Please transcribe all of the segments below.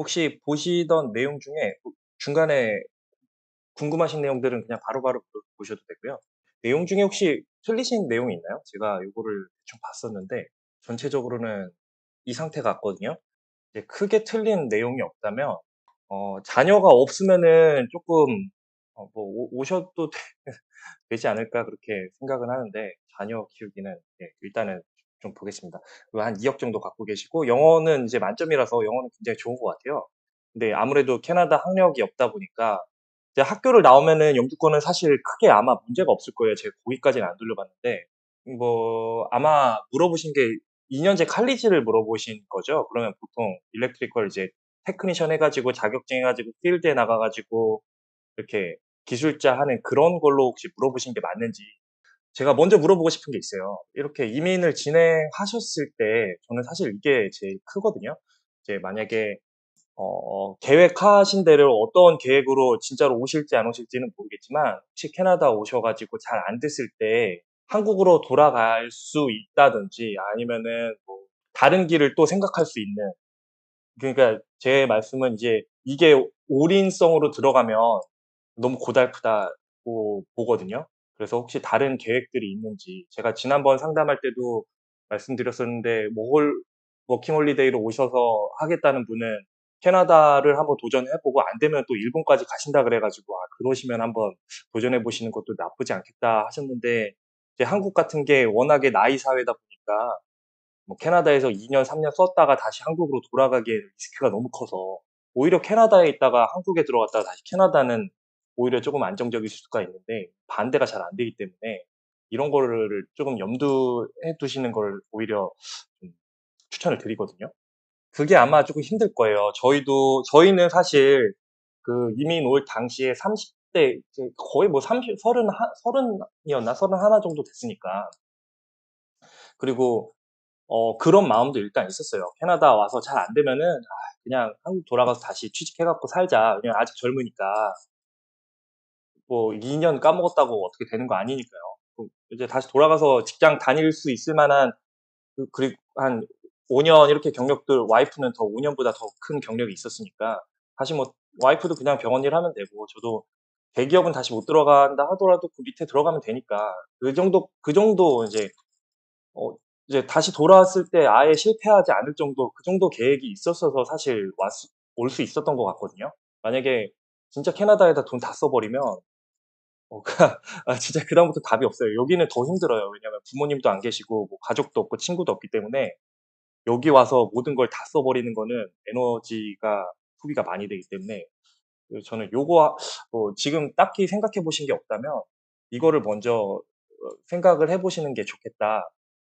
혹시 보시던 내용 중에 뭐 중간에 궁금하신 내용들은 그냥 바로바로 보 보셔도 되고요. 내용 중에 혹시 틀리신 내용이 있나요? 제가 요거를 대충 봤었는데 전체적으로는 이 상태 같거든요. 이제 크게 틀린 내용이 없다면 어 자녀가 없으면은 쪼끔 어뭐오 오셔도 되 되지 않을까 그렇게 생각은 하는데 자녀 키우기는 예 일단은 좀 보겠습니다. 그한 2억 정도 갖고 계시고 영어는 이제 만점이라서 영어는 굉장히 좋은 것 같아요. 근데 아무래도 캐나다 학력이 없다 보니까 이제 학교를 나오면은 영주권은 사실 크게 아마 문제가 없을 거예요. 제가 거기까지는 안 돌려봤는데. 뭐 아마 물어보신 게 2 년제 칼리지를 물어보신 거죠? 그러면 보통 일렉트리컬 이제 테크니션 해 가지고 자격증 해 가지고 필드에 나가 가지고 이렇게 기술자 하는 그런 걸로 혹시 물어보신 게 맞는지 제가 먼저 물어보고 싶은 게 있어요. 이렇게 이민을 진행하셨을 때 저는 사실 이게 제일 크거든요. 이제 만약에 어 계획하신 대로 어떤 계획으로 진짜로 오실지 안 오실지는 모르겠지만 혹시 캐나다 오셔 가지고 잘 안 됐을 때 한국으로 돌아갈 수 있다든지 아니면은 뭐 다른 길을 또 생각할 수 있는 그러니까 제 말씀은 이제 이게 올인성으로 들어가면 너무 고달프다고 보거든요. 그래서 혹시 다른 계획들이 있는지 제가 지난번 상담할 때도 말씀드렸었는데 뭐홀 워킹 홀리데이로 오셔서 하겠다는 분은 캐나다를 한번 도전해 보고 안 되면 또 일본까지 가신다 그래 가지고 "아 그러시면 한번 도전해 보시는 것도 나쁘지 않겠다." 하셨는데 이제 한국 같은 게 워낙에 나이 사회다 보니까 뭐 캐나다에서 2년 3년 썼다가 다시 한국으로 돌아가기에는 리스크가 너무 커서 오히려 캐나다에 있다가 한국에 들어갔다가 다시 캐나다는 오히려 쪼금 안정적일 수가 있는데 반대가 잘 안 되기 때문에 이런 거를 쪼금 염두에 두시는 걸 오히려 좀 추천을 드리거든요. 그게 아마 쪼끔 힘들 거예요. 저희도 저희는 사실 그 이민 올 당시에 30대 이제 거의 뭐 삼십 서른 하 서른 이었나? 31 정도 됐으니까. 그리고 어 그런 마음도 일단 있었어요. 캐나다 와서 잘 안 되면은 '아 그냥 한국 돌아가서 다시 취직해 갖고 살자. 왜냐면 아직 젊으니까.' 뭐 2년 까먹었다고 어떻게 되는 거 아니니까요. 그 이제 다시 돌아가서 직장 다닐 수 있을 만한 그 그리고 한 5년 이렇게 경력들 와이프는 더 5 년보다 더 큰 경력이 있었으니까 다시 뭐 와이프도 그냥 병원 일 하면 되고 저도 대기업은 다시 못 들어간다 하더라도 그 밑에 들어가면 되니까 그 정도 그 정도 이제 어 이제 다시 돌아왔을 때 아예 실패하지 않을 정도 그 정도 계획이 있었어서 사실 왔올수 있었던 것 같거든요. 만약에 진짜 캐나다에다 돈 다 써 버리면 어그 아 진짜 그다음부터 답이 없어요. 여기는 더 힘들어요. 왜냐하면 부모님도 안 계시고 뭐 가족도 없고 친구도 없기 때문에 여기 와서 모든 걸 다 써 버리는 거는 에너지가 소비가 많이 되기 때문에 그 저는 요거 하뭐 지금 딱히 생각해 보신 게 없다면 이거를 먼저 어 생각을 해 보시는 게 좋겠다.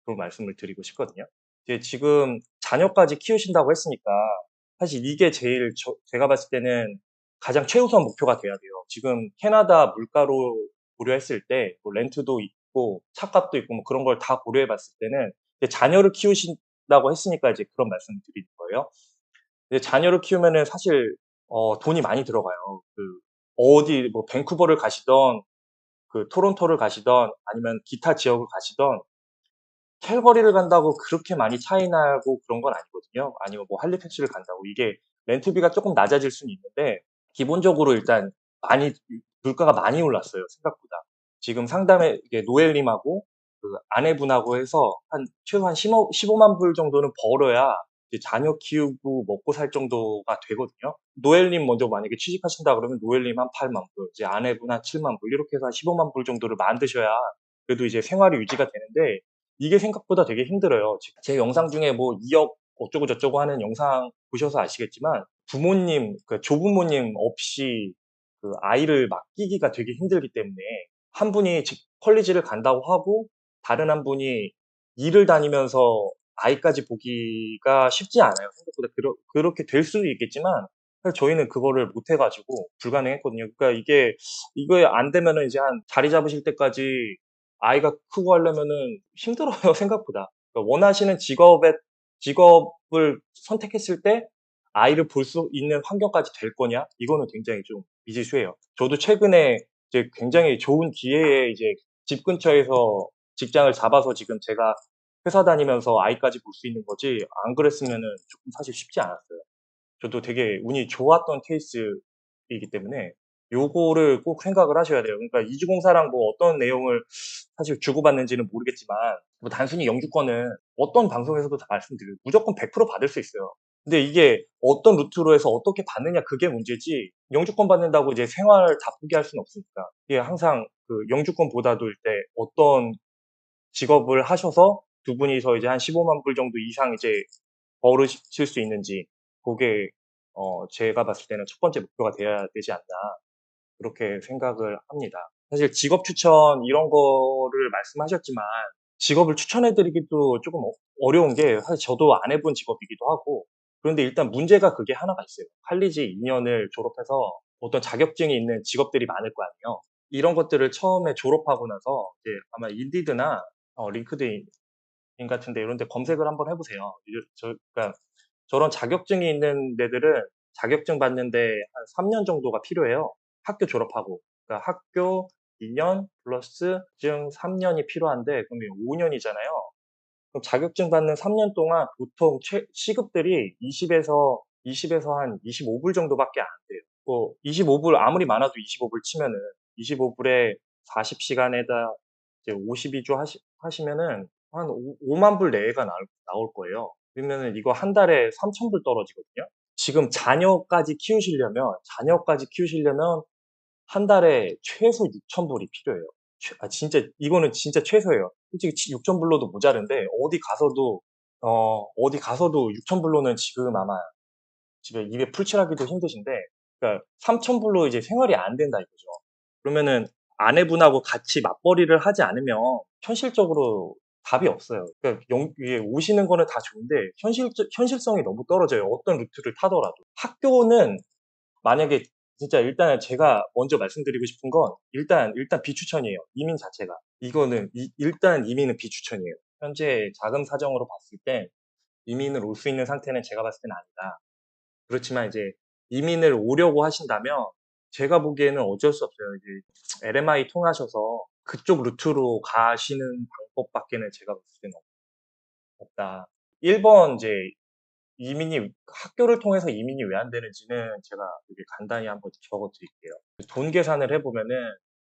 그런 말씀을 드리고 싶거든요. 이제 지금 자녀까지 키우신다고 했으니까 사실 이게 제일 저 제가 봤을 때는 가장 최우선 목표가 돼야 돼요. 지금 캐나다 물가로 고려했을 때 뭐 렌트도 있고 차값도 있고 뭐 그런 걸 다 고려해 봤을 때는 자녀를 키우신다고 했으니까 이제 그런 말씀을 드리는 거예요. 자녀를 키우면은 사실 어 돈이 많이 들어가요. 그 어디 뭐 밴쿠버를 가시든 그 토론토를 가시든 아니면 기타 지역을 가시든 캘거리를 간다고 그렇게 많이 차이 나고 그런 건 아니거든요. 아니면 뭐 할리팩스를 간다고. 이게 렌트비가 쪼끔 낮아질 수는 있는데 기본적으로 일단 많이 이 물가가 많이 올랐어요 생각보다. 지금 상담에 노엘님하고 그 아내분하고 해서 한 최소 한 15 15만 불 정도는 벌어야 자녀 키우고 먹고 살 정도가 되거든요. 노엘님 먼저 만약에 취직하신다 그러면 노엘님 한 8만 불, 이제 아내분 한 7만 불 이렇게 해서 한 15만 불 정도를 만드셔야 그래도 이제 생활이 유지가 되는데 이게 생각보다 되게 힘들어요. 지제 영상 중에 뭐 2억 어쩌고 저쩌고 하는 영상 보셔서 아시겠지만 부모님 그 조부모님 없이 그 아이를 맡기기가 되게 힘들기 때문에 한 분이 직 컬리지를 간다고 하고 다른 한 분이 일을 다니면서 아이까지 보기가 쉽지 않아요. 생각보다 그러 그렇게 될 수도 있겠지만 저희는 그거를 못 해 가지고 불가능했거든요. 그러니까 이게 이게 안 되면은 이제 한 자리 잡으실 때까지 아이가 크고 하려면은 힘들어요 생각보다. 그러니까 원하시는 직업에 직업을 선택했을 때 아이를 볼 수 있는 환경까지 될 거냐? 이거는 굉장히 좀 미지수예요. 저도 최근에 이제 굉장히 좋은 기회에 이제 집 근처에서 직장을 잡아서 지금 제가 회사 다니면서 아이까지 볼 수 있는 거지 안 그랬으면은 쪼끔 사실 쉽지 않았어요. 저도 되게 운이 좋았던 케이스이기 때문에 요거를 꼭 생각을 하셔야 돼요. 그러니까 이주공사랑 뭐 어떤 내용을 사실 주고받는지는 모르겠지만 뭐 단순히 영주권은 어떤 방송에서도 다 말씀드려요. 무조건 100% 받을 수 있어요. 근데 이게 어떤 루트로 해서 어떻게 받느냐 그게 문제지 영주권 받는다고 이제 생활 다 포기할 수는 없으니까 이게 항상 그 영주권보다도 일때 어떤 직업을 하셔서 두 분이서 이제 한 15만 불 정도 이상 이제 벌으실 수 있는지 그게 어 제가 봤을 때는 첫 번째 목표가 돼야 되지 않나 그렇게 생각을 합니다. 사실 직업 추천 이런 거를 말씀하셨지만 직업을 추천해 드리기도 조금 어 어려운 게 사실 저도 안 해본 직업이기도 하고 그런데 일단 문제가 그게 하나가 있어요. 칼리지 2년을 졸업해서 어떤 자격증이 있는 직업들이 많을 거 아니에요. 이런 것들을 처음에 졸업하고 나서 이제 아마 인디드나 어 링크드인 같은 데 이런 데 검색을 한번 해 보세요. 이제 저 그러니까 저런 자격증이 있는 데들은 자격증 받는데 한 3년 정도가 필요해요. 학교 졸업하고. 그러니까 학교 2년 플러스 증 3년이 필요한데 그러면 5년이잖아요. 그럼 자격증 받는 3년 동안 보통 최 시급들이 20에서 20에서 한 25불 정도밖에 안 돼요. 뭐 25불 아무리 많아도 25불 치면은 25불에 40시간에다 이제 52주 하시 하시면은 한오 5만 불 내외가 나올 나올 거예요. 그러면은 이거 한 달에 3,000불 떨어지거든요. 지금 자녀까지 키우시려면 자녀까지 키우시려면 한 달에 최소 6,000불이 필요해요. 최아 진짜 이거는 진짜 최소예요. 솔직히 치 6,000불로도 모자른데 어디 가서도 어 어디 가서도 6,000불로는 지금 아마 집에 입에 풀칠하기도 힘드신데 그러니까 3,000불로 이제 생활이 안 된다 이거죠. 그러면은 아내분하고 같이 맞벌이를 하지 않으면 현실적으로 답이 없어요. 그러니까 영 이게 오시는 거는 다 좋은데 현실적 현실성이 너무 떨어져요, 어떤 루트를 타더라도. 학교는 만약에 진짜 일단은 제가 먼저 말씀드리고 싶은 건 일단 일단 비추천이에요, 이민 자체가. 이거는 이 일단 이민은 비추천이에요. 현재 자금 사정으로 봤을 때 이민을 올 수 있는 상태는 제가 봤을 때는 아니다. 그렇지만 이제 이민을 오려고 하신다면 제가 보기에는 어쩔 수 없어요. 이제 LMI 통하셔서 그쪽 루트로 가시는 방법밖에는 제가 때는 없 없다. 1번 이제 이민이 학교를 통해서 이민이 왜 안 되는지는 제가 여기 간단히 한번 적어 드릴게요. 돈 계산을 해 보면은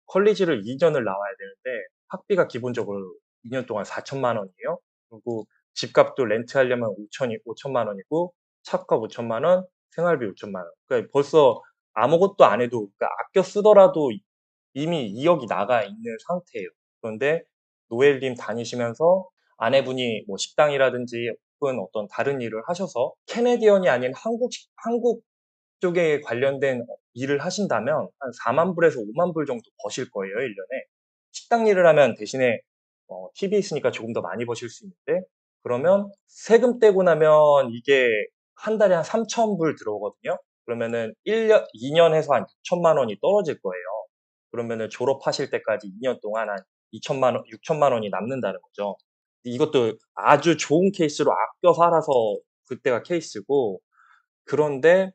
컬리지를 2 년을 나와야 되는데 학비가 기본적으로 2년 동안 4천만 원이에요. 그리고 집값도 렌트하려면 5천이 5천만 원이고 차값 5천만 원, 생활비 5천만 원. 그러니까 벌써 아무것도 안 해도 그러니까 아껴 쓰더라도 이미 2억이 나가 있는 상태예요. 그런데 노엘님 다니시면서 아내분이 뭐 식당이라든지 혹은 어떤 다른 일을 하셔서 캐네디언이 아닌 한국 식 한국 쪽에 관련된 어 일을 하신다면 한 4만 불에서 5만 불 정도 버실 거예요, 1 년에. 식당 일을 하면 대신에 어 팁이 있으니까 조금 더 많이 버실 수 있는데 그러면 세금 떼고 나면 이게 한 달에 한 3,000불 들어오거든요. 그러면은 1년 2년 해서 한 6천만 원이 떨어질 거예요. 그러면은 졸업하실 때까지 2년 동안 한 2천만 원 6천만 원이 남는다는 거죠. 이것도 아주 좋은 케이스로 아껴 살아서 그때가 케이스고 그런데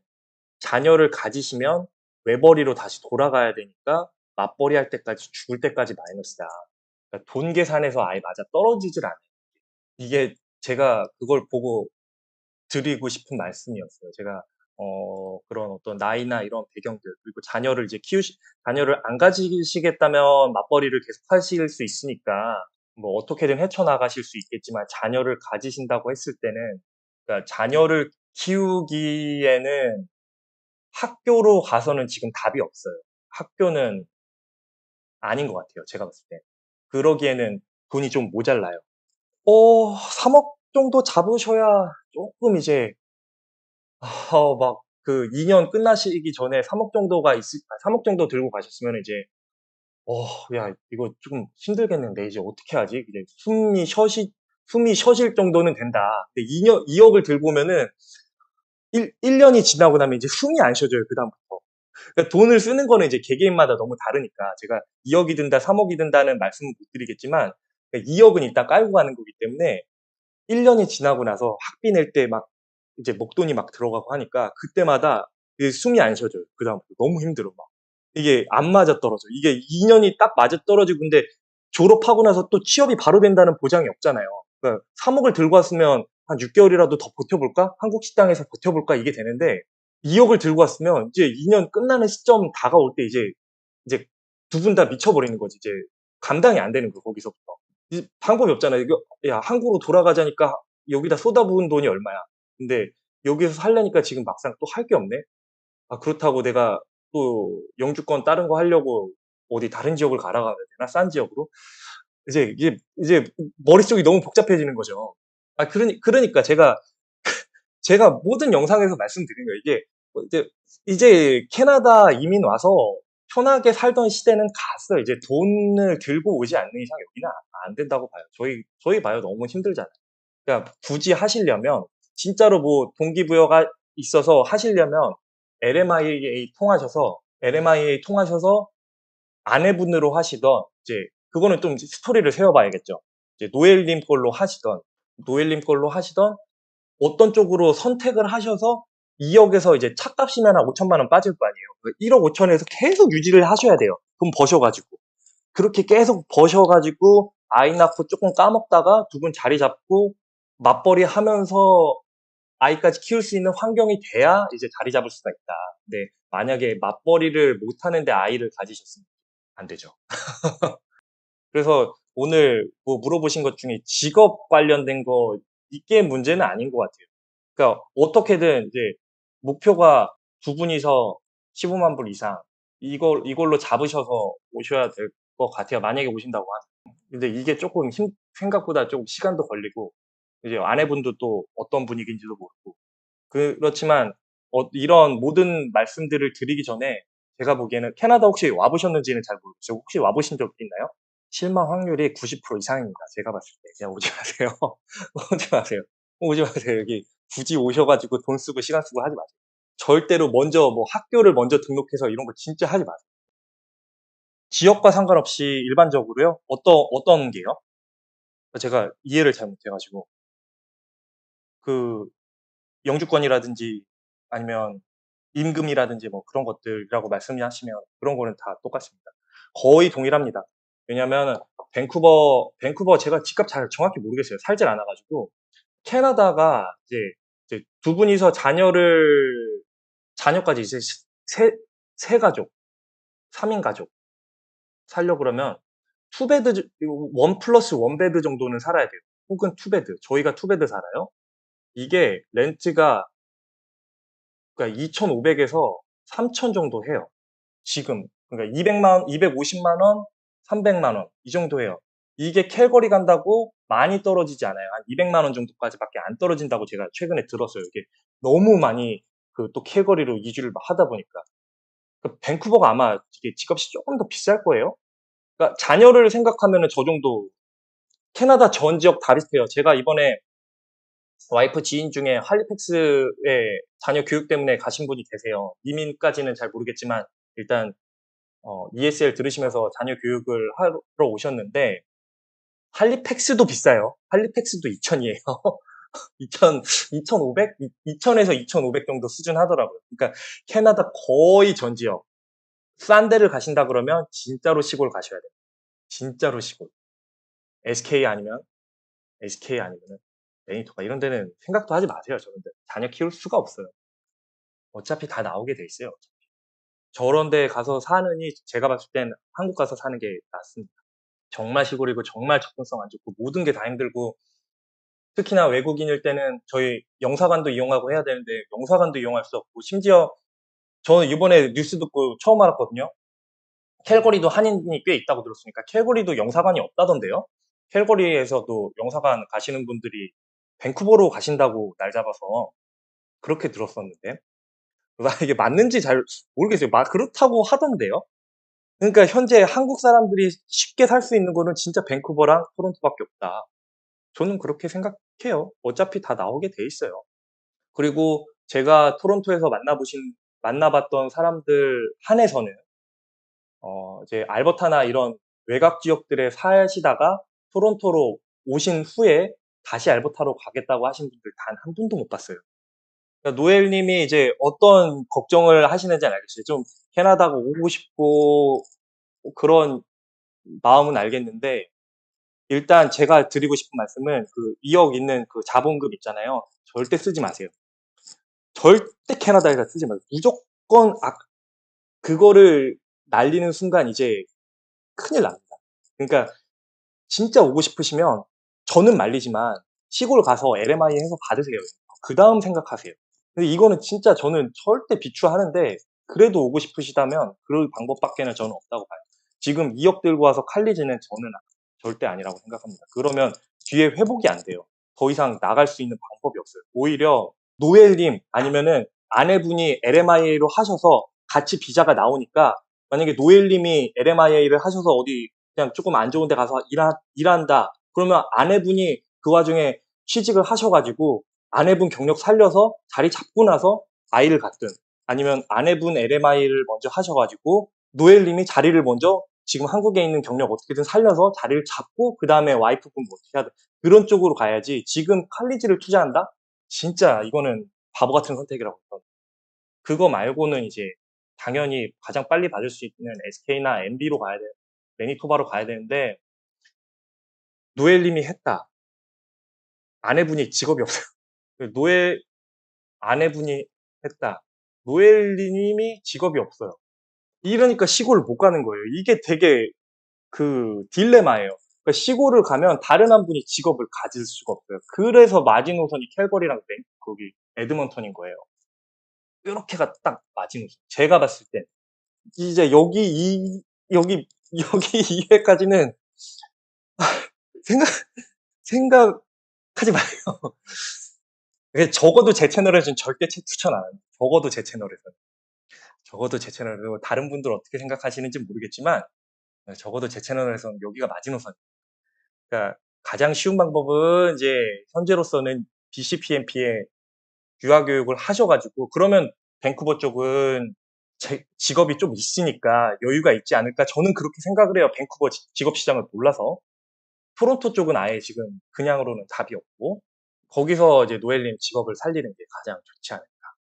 자녀를 가지시면 외벌이로 다시 돌아가야 되니까 맞벌이 할 때까지 죽을 때까지 마이너스다. 그러니까 돈 계산에서 아예 맞아 떨어지질 않아요. 이게 제가 그걸 보고 드리고 싶은 말씀이었어요. 제가 어 그런 어떤 나이나 이런 배경들 그리고 자녀를 이제 키우시 자녀를 안 가지시겠다면 맞벌이를 계속 하실 수 있으니까 뭐 어떻게든 헤쳐나가실 수 있겠지만 자녀를 가지신다고 했을 때는 그러니까 자녀를 키우기에는 학교로 가서는 지금 답이 없어요. 학교는 아닌 것 같아요, 제가 봤을 때. 그러기에는 돈이 좀 모자라요. 어 3억 정도 잡으셔야 쪼끔 이제 어 막 그 2년 끝나시기 전에 3억 정도가 아 3억 정도 들고 가셨으면은 이제 어 '야 이거 쪼금 힘들겠는데 이제 어떻게 하지?' 이제 숨이 쉬시 숨이 쉬어질 정도는 된다. 근데 2년 2 억을 들고 오면은 1 1 년이 지나고 나면 이제 숨이 안 쉬어져요 그다음부터. 그러니까 돈을 쓰는 거는 이제 개개인마다 너무 다르니까 제가 2 억이 든다 3 억이 든다는 말씀은 못 드리겠지만 그러니까 2 억은 일단 깔고 가는 거기 때문에 1 년이 지나고 나서 학비 낼 때 막 이제 목돈이 막 들어가고 하니까 그때마다 그 숨이 안 쉬어져요 그다음부터. 너무 힘들어 막. 이게 안 맞아떨어져. 이게 2 년이 딱 맞아떨어지고 근데 졸업하고 나서 또 취업이 바로 된다는 보장이 없잖아요. 그러니까 3 억을 들고 왔으면 '한 6 개월이라도 더 버텨 볼까? 한국 식당에서 버텨 볼까?' 이게 되는데 2억을 들고 왔으면 이제 2년 끝나는 시점 다가올 때 이제 이제 두 분 다 미쳐버리는 거지. 이제 감당이 안 되는 거야 거기서부터. 이 방법이 없잖아요. 이거 야 한국으로 돌아가자니까 여기다 쏟아부은 돈이 얼마야. 근데 여기서 살려니까 지금 막상 또 할 게 없네. 아 그렇다고 내가 또 영주권 다른 거 하려고 어디 다른 지역을 갈아가야 되나? 싼 지역으로? 이제 이게 이제 머릿속이 너무 복잡해지는 거죠. 아 그러니 그러니까 제가 제가 모든 영상에서 말씀드린 거예요. 이게 뭐 이제 이제 캐나다 이민 와서 편하게 살던 시대는 갔어요. 이제 돈을 들고 오지 않는 이상 여기는 안 된다고 봐요. 저희 저희 봐요. 너무 힘들잖아요. 그러니까 굳이 하시려면 진짜로 뭐 동기부여가 있어서 하시려면 LMIA 통하셔서 LMIA 통하셔서 아내분으로 하시던 이제 그거는 좀 스토리를 세워봐야겠죠. 이제 노엘님 걸로 하시던 노엘님 걸로 하시던 어떤 쪽으로 선택을 하셔서 2억에서 이제 차값이면 한 5천만 원 빠질 거 아니에요. 1억 5천에서 계속 유지를 하셔야 돼요. 돈 버셔가지고. 그렇게 계속 버셔가지고 아이 낳고 조금 까먹다가 두 분 자리 잡고 맞벌이 하면서 아이까지 키울 수 있는 환경이 돼야 이제 자리 잡을 수가 있다. 근데 만약에 맞벌이를 못 하는데 아이를 가지셨으면 안 되죠. 그래서 오늘 뭐 물어보신 것 중에 직업 관련된 거 이게 문제는 아닌 것 같아요. 그러니까 어떻게든 이제 목표가 두 분이서 15만 불 이상 이걸 이걸로 잡으셔서 오셔야 될 것 같아요. 만약에 오신다고 하면. 근데 이게 조금 힘 생각보다 좀 시간도 걸리고 이제 아내분도 또 어떤 분위기인지도 모르고 그렇지만 어, 이런 모든 말씀들을 드리기 전에 제가 보기에는 캐나다 혹시 와보셨는지는 잘 모르겠어요. 혹시 와보신 적 있나요? 실망 확률이 90% 이상입니다. 제가 봤을 때. 그냥 오지 마세요. 오지 마세요. 오지 마세요. 여기 굳이 오셔가지고 돈 쓰고 시간 쓰고 하지 마세요. 절대로 먼저 뭐 학교를 먼저 등록해서 이런 거 진짜 하지 마세요. 지역과 상관없이 일반적으로요? 어떤, 어떤 게요? 제가 이해를 잘 못해가지고. 그, 영주권이라든지 아니면 임금이라든지 뭐 그런 것들이라고 말씀하시면 그런 거는 다 똑같습니다. 거의 동일합니다. 왜냐면 밴쿠버, 밴쿠버 제가 집값 잘 정확히 모르겠어요. 살질 않아가지고. 캐나다가 이제, 이제 두 분이서 자녀를, 자녀까지 이제 세, 세 가족, 3인 가족 살려 그러면 투베드, 원 플러스 원 베드 정도는 살아야 돼요. 혹은 투베드. 저희가 투베드 살아요. 이게 렌트가 그러니까 2,500에서 3,000 정도 해요. 지금 그러니까 200만 250만 원, 300만 원 이 정도 해요. 이게 캘거리 간다고 많이 떨어지지 않아요. 한 200만 원 정도까지밖에 안 떨어진다고 제가 최근에 들었어요. 이게 너무 많이 그 또 캘거리로 이주를 하다 보니까 그 밴쿠버가 아마 이게 집값이 조금 더 비쌀 거예요. 그러니까 자녀를 생각하면은 저 정도 캐나다 전 지역 다 비슷해요. 제가 이번에 와이프 지인 중에 할리팩스에 자녀 교육 때문에 가신 분이 계세요. 이민까지는 잘 모르겠지만 일단 어, ESL 들으시면서 자녀 교육을 하러 오셨는데 할리팩스도 비싸요. 할리팩스도 2천이에요. 2천, 2,500? 2천에서 2,500 정도 수준 하더라고요. 그러니까 캐나다 거의 전 지역. 싼 데를 가신다 그러면 진짜로 시골 가셔야 돼요. 진짜로 시골. SK 아니면 SK 아니면 은 매니토가 이런 데는 생각도 하지 마세요. 저런 데. 자녀 키울 수가 없어요. 어차피 다 나오게 돼 있어요. 저런 데 가서 사느니 제가 봤을 땐 한국 가서 사는 게 낫습니다. 정말 시골이고 정말 접근성 안 좋고 모든 게 다 힘들고 특히나 외국인일 때는 저희 영사관도 이용하고 해야 되는데 영사관도 이용할 수 없고 심지어 저는 이번에 뉴스 듣고 처음 알았거든요. 캘거리도 한인이 꽤 있다고 들었으니까 캘거리도 영사관이 없다던데요. 캘거리에서도 영사관 가시는 분들이 밴쿠버로 가신다고 날 잡아서 그렇게 들었었는데 나 이게 맞는지 잘 모르겠어요. 마- 그렇다고 하던데요. 그러니까 현재 한국 사람들이 쉽게 살 수 있는 거는 진짜 밴쿠버랑 토론토밖에 없다. 저는 그렇게 생각해요. 어차피 다 나오게 돼 있어요. 그리고 제가 토론토에서 만나보신 만나봤던 사람들 한해서는 어, 이제 알버타나 이런 외곽 지역들에 사시다가 토론토로 오신 후에 다시 알버타로 가겠다고 하신 분들 단 한 분도 못 봤어요. 그러니까 노엘님이 이제 어떤 걱정을 하시는지 알겠어요. 좀 캐나다가 오고 싶고 그런 마음은 알겠는데 일단 제가 드리고 싶은 말씀은 그 2억 있는 그 자본금 있잖아요. 절대 쓰지 마세요. 절대 캐나다에다 쓰지 마세요. 무조건 아 그거를 날리는 순간 이제 큰일 납니다. 그러니까 진짜 오고 싶으시면 저는 말리지만 시골 가서 LMI 해서 받으세요. 그 다음 생각하세요. 근데 이거는 진짜 저는 절대 비추하는데 그래도 오고 싶으시다면 그럴 방법밖에는 저는 없다고 봐요. 지금 2억 들고 와서 칼리지는 저는 절대 아니라고 생각합니다. 그러면 뒤에 회복이 안 돼요. 더 이상 나갈 수 있는 방법이 없어요. 오히려 노엘님 아니면은 아내분이 LMIA로 하셔서 같이 비자가 나오니까 만약에 노엘님이 LMIA를 하셔서 어디 그냥 조금 안 좋은 데 가서 일하, 일한다. 그러면 아내분이 그 와중에 취직을 하셔가지고 아내분 경력 살려서 자리 잡고 나서 아이를 갖든 아니면 아내분 LMI를 먼저 하셔가지고 노엘님이 자리를 먼저 지금 한국에 있는 경력 어떻게든 살려서 자리를 잡고 그 다음에 와이프분 뭐 어떻게 하든 그런 쪽으로 가야지 지금 칼리지를 투자한다? 진짜 이거는 바보 같은 선택이라고. 그거 말고는 이제 당연히 가장 빨리 받을 수 있는 SK나 MB로 가야 돼, 매니토바로 가야 되는데 노엘님이 했다. 아내분이 직업이 없어요. 노엘 아내분이 했다. 노엘님이 직업이 없어요. 이러니까 시골을 못 가는 거예요. 이게 되게 그 딜레마예요. 그러니까 시골을 가면 다른 한 분이 직업을 가질 수가 없어요. 그래서 마지노선이 캘거리랑 맨, 거기 에드먼턴인 거예요. 이렇게가 딱 마지노선. 제가 봤을 때 이제 여기 이 여기 여기 2회까지는 생각 생각하지 마요. 예, 적어도 제 채널에서는 절대 채- 추천 안 합니다. 적어도 제 채널에서는. 적어도 제 채널에서 다른 분들 어떻게 생각하시는지 모르겠지만 네, 적어도 제 채널에서는 여기가 마지노선. 그러니까 가장 쉬운 방법은 이제 현재로서는 BCPMP에 유아 교육을 하셔가지고 그러면 밴쿠버 쪽은 제- 직업이 좀 있으니까 여유가 있지 않을까 저는 그렇게 생각을 해요. 밴쿠버 지- 직업 시장을 몰라서 토론토 쪽은 아예 지금 그냥으로는 답이 없고 거기서 이제 노엘님 직업을 살리는 게 가장 좋지 않을까.